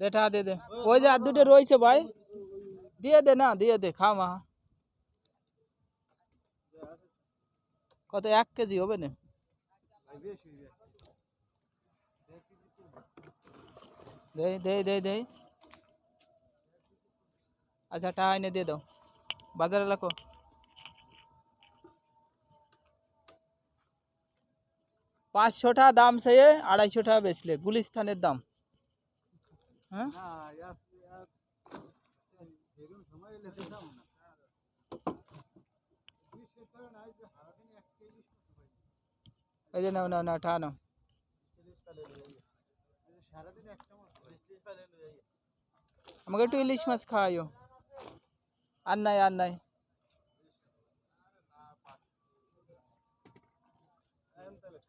देठा दे दे वो जा दूटे रोई से भाई दिए दे ना दिए दे खा वहा कत तो एक के जी हो ने दे दे दे दे अच्छा टाइने दे दो बाजार लखो 500 টাকা দাম ছয়ে 2500 টাকা বেছলে গুলিস্থানের দাম হ্যাঁ হ্যাঁ এই সময়লে দাম না এই যে 3 41 এই না না না 58 আমাদের টু লিশ মাস খায়ো আন্না না আই এম তেলে